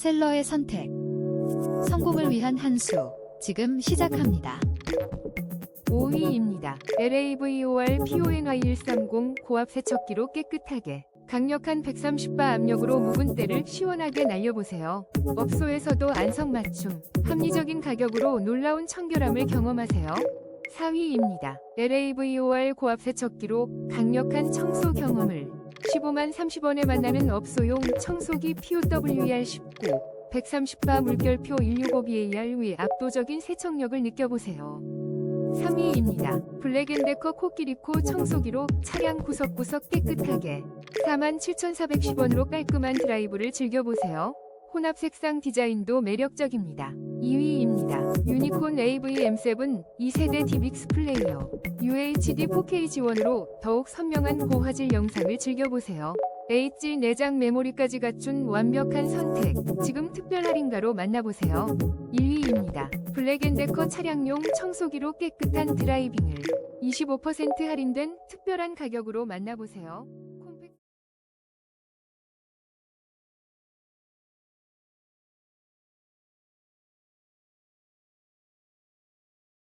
셀러의 선택. 성공을 위한 한 수. 지금 시작합니다. 5위입니다. LAVOR PONI130 고압 세척기로 깨끗하게 강력한 130바 압력으로 묵은 때를 시원하게 날려보세요. 업소에서도 안성맞춤, 합리적인 가격으로 놀라운 청결함을 경험하세요. 4위입니다. LAVOR 고압 세척기로 강력한 청소 경험을 15만 30원에 만나는 업소용 청소기 POWER19 130바 물결표 165BAR 위 압도적인 세척력을 느껴보세요. 3위입니다. 블랙앤데커 코끼리코 청소기로 차량 구석구석 깨끗하게 47,410원으로 깔끔한 드라이브를 즐겨보세요. 혼합 색상 디자인도 매력적입니다. 2위입니다. 유니콘 AV-M7 2세대 DBX 플레이어 UHD 4K 지원으로 더욱 선명한 고화질 영상을 즐겨보세요. H 내장 메모리까지 갖춘 완벽한 선택. 지금 특별 할인가로 만나보세요. 1위입니다. 블랙앤데커 차량용 청소기로 깨끗한 드라이빙을 25% 할인된 특별한 가격으로 만나보세요.